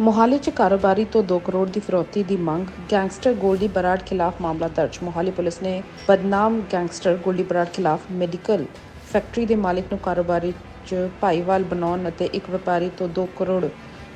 ਮੋਹਾਲੀ 'ਚ ਕਾਰੋਬਾਰੀ ਤੋਂ 2 ਕਰੋੜ ਦੀ ਫਿਰੌਤੀ ਦੀ ਮੰਗ, ਗੈਂਗਸਟਰ ਗੋਲਡੀ ਬਰਾੜ ਖਿਲਾਫ ਮਾਮਲਾ ਦਰਜ। ਮੋਹਾਲੀ ਪੁਲਿਸ ਨੇ ਬਦਨਾਮ ਗੈਂਗਸਟਰ ਗੋਲਡੀ ਬਰਾੜ ਖਿਲਾਫ ਮੈਡੀਕਲ ਫੈਕਟਰੀ ਦੇ ਮਾਲਕ ਨੂੰ ਕਾਰੋਬਾਰੀ 'ਚ ਭਾਈਵਾਲ ਬਣਾਉਣ ਅਤੇ ਇੱਕ ਵਪਾਰੀ ਤੋਂ 2 ਕਰੋੜ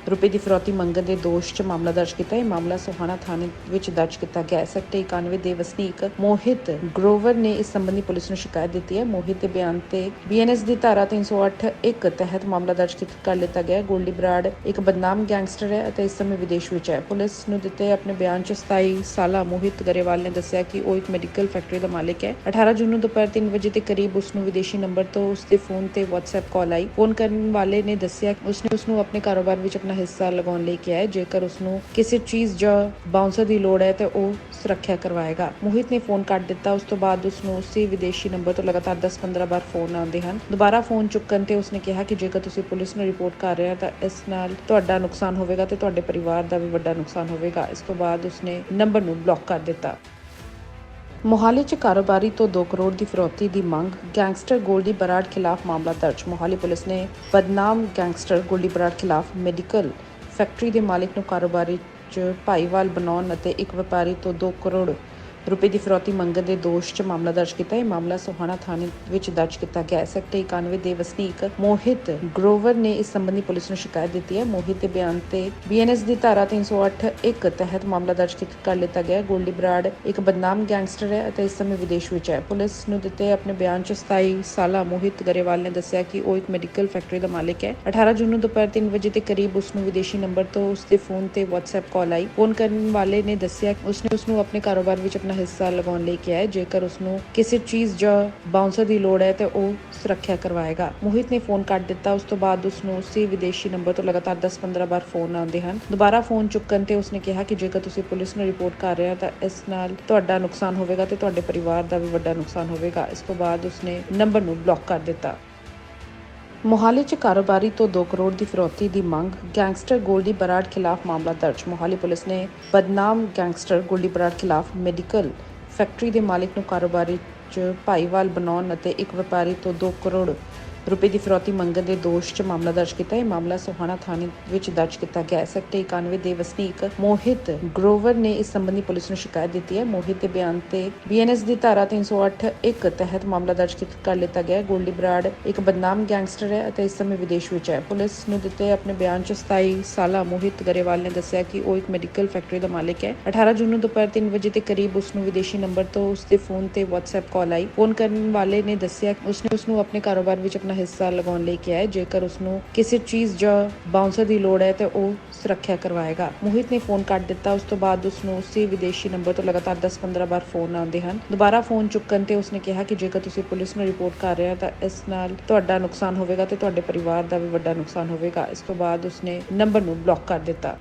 ਰੁਪਏ ਦੀ ਫਰੋਤੀ ਮੰਗਣ ਦੇ ਦੋਸ਼ 'ਚ ਮਾਮਲਾ ਦਰਜ ਕੀਤਾ। ਹੈ ਮਾਮਲਾ ਸੋਹਾਣਾ ਥਾਣੇ ਵਿੱਚ ਦਰਜ ਕੀਤਾ ਗਿਆ। ਹੈ ਸੈਕਟਰ 91 ਦੇ ਵਸਨੀਕ ਮੋਹਿਤ ਗਰੋਵਰ ਨੇ ਇਸ ਸੰਬੰਧੀ ਪੁਲਿਸ ਨੂੰ ਸ਼ਿਕਾਇਤ ਦਿੱਤੀ ਹੈ। ਮੋਹਿਤ ਦੇ ਬਿਆਨ ਤੇ ਬੀਐਨਐਸ ਦੀ ਧਾਰਾ 308 ਇੱਕ ਤਹਿਤ ਮਾਮਲਾ ਦਰਜ ਕਰ ਲਿੱਤਾ ਗਿਆ। ਹੈ ਗੋਲਡੀ ਬਰਾੜ ਇੱਕ ਬਦਨਾਮ ਗੈਂਗਸਟਰ ਹੈ ਅਤੇ ਇਸ ਸਮੇਂ ਵਿਦੇਸ਼ ਵਿੱਚ ਹੈ। ਪੁਲਿਸ ਨੂੰ ਦਿੱਤੇ ਆਪਣੇ ਬਿਆਨ 'ਚ 27 ਸਾਲਾ ਮੋਹਿਤ ਗਰੇਵਾਲ ਨੇ ਦੱਸਿਆ ਕਿ ਉਹ ਇੱਕ ਮੈਡੀਕਲ ਫੈਕਟਰੀ ਦਾ ਮਾਲਕ ਹੈ। 18 ਜੂਨ ਨੂੰ ਦੁਪਹਿਰ 3 ਵਜੇ ਦੇ ਕਰੀਬ ਉਸ ਨੂੰ ਵਿਦੇਸ਼ੀ ਨੰਬਰ ਤੋਂ ਉਸ ਦੇ ਫੋਨ ਤੇ WhatsApp ਕਾਲ ਆਈ। ਫੋਨ ਕਰਨ ਵਾਲੇ ਨੇ ਦੱਸਿਆ ਕਿ ਉਸਨੇ ਉਸ ਨੂੰ ਆਪਣੇ ਕਾਰੋਬਾਰ ਵਿੱਚ ਆਪਣਾ ਹਿੱਸਾ ਲਗਾਉਣ ਲਈ ਕਿਹਾ ਹੈ। ਜੇਕਰ ਉਸ ਨੂੰ ਕਿਸੇ ਚੀਜ਼ ਜਾਂ ਬਾਉਂਸਰ ਦੀ ਲੋੜ ਹੈ ਤੇ ਉਹ ਸੁਰੱਖਿਆ ਕਰਵਾਏਗਾ। ਮੋਹਿਤ ਨੇ ਫੋਨ ਕੱਟ ਦਿੱਤਾ। ਉਸ ਤੋਂ ਬਾਅਦ ਉਸ ਨੂੰ ਉਸੇ ਵਿਦੇਸ਼ੀ ਨੰਬਰ ਤੋਂ ਲਗਾਤਾਰ 10-15 ਵਾਰ ਫੋਨ ਆਉਂਦੇ ਹਨ। ਦੁਬਾਰਾ ਫੋਨ ਚੁੱਕਣ ਤੇ ਉਸਨੇ ਕਿਹਾ ਕਿ ਜੇਕਰ ਤੁਸੀਂ ਪੁਲਿਸ ਨੂੰ ਰਿਪੋਰਟ ਕਰ ਰਹੇ ਹੋ ਤਾਂ ਇਸ ਨਾਲ ਤੁਹਾਡਾ ਨੁਕਸਾਨ ਹੋਵੇਗਾ ਤੇ ਤੁਹਾਡੇ ਪਰਿਵਾਰ ਦਾ ਵੀ ਵੱਡਾ ਨੁਕਸਾਨ ਹੋਵੇਗਾ। ਇਸ ਤੋਂ ਬਾਅਦ ਉਸਨੇ ਨੰਬਰ ਨੂੰ ਬਲੌਕ ਕਰ ਦਿੱਤਾ। ਮੋਹਾਲੀ 'ਚ ਕਾਰੋਬਾਰੀ ਤੋਂ 2 ਕਰੋੜ ਦੀ ਫਿਰੌਤੀ ਦੀ ਮੰਗ, ਗੈਂਗਸਟਰ ਗੋਲਡੀ ਬਰਾੜ ਖਿਲਾਫ ਮਾਮਲਾ ਦਰਜ। ਮੋਹਾਲੀ ਪੁਲਿਸ ਨੇ ਬਦਨਾਮ ਗੈਂਗਸਟਰ ਗੋਲਡੀ ਬਰਾੜ ਖਿਲਾਫ ਮੈਡੀਕਲ ਫੈਕਟਰੀ ਦੇ ਮਾਲਕ ਨੂੰ ਕਾਰੋਬਾਰੀ 'ਚ ਭਾਈਵਾਲ ਬਣਾਉਣ ਅਤੇ ਇੱਕ ਵਪਾਰੀ ਤੋਂ 2 ਕਰੋੜ ਰੁਪਏ ਦੀ ਫਿਰੌਤੀ ਮੰਗਣ ਦੇ ਦੋਸ਼ 'ਚ ਮਾਮਲਾ ਦਰਜ ਕੀਤਾ। ਹੈ ਇਹ ਮਾਮਲਾ ਸੋਹਾਣਾ ਥਾਣੇ ਵਿੱਚ ਦਰਜ ਕੀਤਾ ਗਿਆ। ਹੈ ਸੈਕਟਰ 91 ਦੇ ਵਸਨੀਕ ਮੋਹਿਤ ਗਰੋਵਰ ਨੇ ਇਸ ਸੰਬੰਧੀ ਪੁਲਿਸ ਨੂੰ ਸ਼ਿਕਾਇਤ ਦਿੱਤੀ ਹੈ। ਮੋਹਿਤ ਦੇ ਬਿਆਨ ਤੇ ਬੀਐਨਐਸ ਦੀ ਧਾਰਾ 308 ਇੱਕ ਤਹਿਤ ਮਾਮਲਾ ਦਰਜ ਕਰ ਲਿੱਤਾ ਗਿਆ। ਗੋਲਡੀ ਬਰਾੜ ਇੱਕ ਬਦਨਾਮ ਗੈਂਗਸਟਰ ਹੈ ਅਤੇ ਇਸ ਸਮੇਂ ਵਿਦੇਸ਼ ਵਿੱਚ ਹੈ। ਪੁਲਿਸ ਨੂੰ ਦਿੱਤੇ ਆਪਣੇ ਬਿਆਨ 'ਚ 27 ਸਾਲਾ ਮੋਹਿਤ ਗਰੇਵਾਲ ਨੇ ਦੱਸਿਆ ਕਿ ਉਹ ਇੱਕ ਮੈਡੀਕਲ ਫੈਕਟਰੀ ਦਾ ਮਾਲਕ ਹੈ। 18 ਜੂਨ ਨੂੰ ਦੁਪਹਿਰ 3 ਵਜੇ ਦੇ ਕਰੀਬ ਉਸ ਨੂੰ ਵਿਦੇਸ਼ੀ ਨੰਬਰ ਤੋਂ ਉਸ ਦੇ ਫੋਨ ਤੇ WhatsApp ਕਾਲ ਆਈ। ਫੋਨ ਕਰਨ ਵਾਲੇ ਨੇ ਦੱਸਿਆ ਕਿ ਉਸਨੇ ਉਸ ਨੂੰ ਆਪਣੇ ਕਾਰੋਬਾਰ ਵਿੱਚ ਆਪਣਾ ਹਿੱਸਾ ਲਗਾਉਣ ਲਈ ਕਿਹਾ ਹੈ। ਜੇਕਰ ਉਸ ਨੂੰ ਕਿਸੇ ਚੀਜ਼ ਜਾਂ ਬਾਉਂਸਰ ਦੀ ਲੋੜ ਹੈ, ਤੇ ਉਹ ਸੁਰੱਖਿਆ ਕਰਵਾਏਗਾ। ਮੋਹਿਤ ਨੇ ਫੋਨ ਕੱਟ ਦਿੱਤਾ। ਉਸ ਤੋਂ ਬਾਅਦ ਉਸ ਨੂੰ ਉਸੇ ਵਿਦੇਸ਼ੀ ਨੰਬਰ ਤੋਂ ਲਗਾਤਾਰ 10-15 ਵਾਰ ਫੋਨ ਆਉਂਦੇ ਹਨ। ਦੁਬਾਰਾ ਫੋਨ ਚੁੱਕਣ ਤੇ ਉਸਨੇ ਕਿਹਾ ਕਿ ਜੇਕਰ ਤੁਸੀਂ ਪੁਲਿਸ ਨੂੰ ਰਿਪੋਰਟ ਕਰ ਰਹੇ ਹੋ, ਤਾਂ ਇਸ ਨਾਲ ਤੁਹਾਡਾ ਨੁਕਸਾਨ ਹੋਵੇਗਾ ਤੇ ਤੁਹਾਡੇ ਪਰਿਵਾਰ ਦਾ ਵੀ ਵੱਡਾ ਨੁਕਸਾਨ ਹੋਵੇਗਾ। ਇਸ ਤੋਂ ਬਾਅਦ ਉਸਨੇ ਨੰਬਰ ਨੂੰ ਬਲੌਕ ਕਰ ਦਿੱਤਾ। ਮੋਹਾਲੀ 'ਚ ਕਾਰੋਬਾਰੀ ਤੋਂ 2 ਕਰੋੜ ਦੀ ਫਿਰੌਤੀ ਦੀ ਮੰਗ, ਗੈਂਗਸਟਰ ਗੋਲਡੀ ਬਰਾੜ ਖਿਲਾਫ ਮਾਮਲਾ ਦਰਜ। ਮੋਹਾਲੀ ਪੁਲਿਸ ਨੇ ਬਦਨਾਮ ਗੈਂਗਸਟਰ ਗੋਲਡੀ ਬਰਾੜ ਖਿਲਾਫ ਮੈਡੀਕਲ ਫੈਕਟਰੀ ਦੇ ਮਾਲਕ ਨੂੰ ਕਾਰੋਬਾਰੀ 'ਚ ਭਾਈਵਾਲ ਬਣਾਉਣ ਅਤੇ ਇੱਕ ਵਪਾਰੀ ਤੋਂ 2 ਕਰੋੜ ਰੁਪਏ ਦੀ ਫਿਰੌਤੀ ਮੰਗਣ ਦੇ ਦੋਸ਼ 'ਚ ਮਾਮਲਾ ਦਰਜ ਕੀਤਾ। ਹੈ ਇਹ ਮਾਮਲਾ ਸੋਹਾਣਾ ਥਾਣੇ ਵਿੱਚ ਦਰਜ ਕੀਤਾ ਗਿਆ। ਹੈ ਸੈਕਟਰ 91 ਦੇ ਵਸਨੀਕ ਮੋਹਿਤ ਗਰੋਵਰ ਨੇ ਇਸ ਸੰਬੰਧੀ ਪੁਲਿਸ ਨੂੰ ਸ਼ਿਕਾਇਤ ਦਿੱਤੀ ਹੈ। ਮੋਹਿਤ ਦੇ ਬਿਆਨ ਤੇ ਬੀਐਨਐਸ ਦੀ ਧਾਰਾ 308 ਇੱਕ ਤਹਿਤ ਮਾਮਲਾ ਦਰਜ ਕਰ ਲਿੱਤਾ ਗਿਆ ਹੈ। ਗੋਲਡੀ ਬਰਾੜ ਇੱਕ ਬਦਨਾਮ ਗੈਂਗਸਟਰ ਹੈ ਅਤੇ ਇਸ ਸਮੇਂ ਵਿਦੇਸ਼ ਵਿੱਚ ਹੈ। ਪੁਲਿਸ ਨੂੰ ਦਿੱਤੇ ਆਪਣੇ ਬਿਆਨ 'ਚ 27 ਸਾਲਾ ਮੋਹਿਤ ਗਰੇਵਾਲ ਨੇ ਦੱਸਿਆ ਕਿ ਉਹ ਇੱਕ ਮੈਡੀਕਲ ਫੈਕਟਰੀ ਦਾ ਮਾਲਕ ਹੈ। 18 ਜੂਨ ਨੂੰ ਦੁਪਹਿਰ 3 ਵਜੇ ਦੇ ਕਰੀਬ ਉਸ ਨੂੰ ਵਿਦੇਸ਼ੀ ਨੰਬਰ ਤੋਂ ਉਸ ਦੇ ਫੋਨ ਤੇ WhatsApp ਕਾਲ ਆਈ। ਫੋਨ ਕਰਨ ਵਾਲੇ ਨੇ ਦੱਸਿਆ ਕਿ ਉਸਨੇ ਉਸ ਨੂੰ ਆਪਣੇ ਕਾਰੋਬਾਰ ਵਿੱਚ ਆਪਣਾ ਹਿੱਸਾ ਲਗਾਉਣ ਲਈ ਕਿਹਾ ਹੈ। ਜੇਕਰ ਉਸ ਨੂੰ ਕਿਸੇ ਚੀਜ਼ ਜਾਂ ਬਾਉਂਸਰ ਦੀ ਲੋੜ ਹੈ, ਤੇ ਉਹ ਸੁਰੱਖਿਆ ਕਰਵਾਏਗਾ। ਮੋਹਿਤ ਨੇ ਫੋਨ ਕੱਟ ਦਿੱਤਾ। ਉਸ ਤੋਂ ਬਾਅਦ ਉਸ ਨੂੰ ਉਸੇ ਵਿਦੇਸ਼ੀ ਨੰਬਰ ਤੋਂ ਲਗਾਤਾਰ 10-15 ਵਾਰ ਫੋਨ ਆਉਂਦੇ ਹਨ। ਦੁਬਾਰਾ ਫੋਨ ਚੁੱਕਣ ਤੇ ਉਸਨੇ ਕਿਹਾ ਕਿ ਜੇਕਰ ਤੁਸੀਂ ਪੁਲਿਸ ਨੂੰ ਰਿਪੋਰਟ ਕਰ ਰਹੇ ਹੋ, ਤਾਂ ਇਸ ਨਾਲ ਤੁਹਾਡਾ ਨੁਕਸਾਨ ਹੋਵੇਗਾ ਤੇ ਤੁਹਾਡੇ ਪਰਿਵਾਰ ਦਾ ਵੀ ਵੱਡਾ ਨੁਕਸਾਨ ਹੋਵੇਗਾ। ਇਸ ਤੋਂ ਬਾਅਦ ਉਸਨੇ ਨੰਬਰ ਨੂੰ ਬਲੌਕ ਕਰ ਦਿੱਤਾ।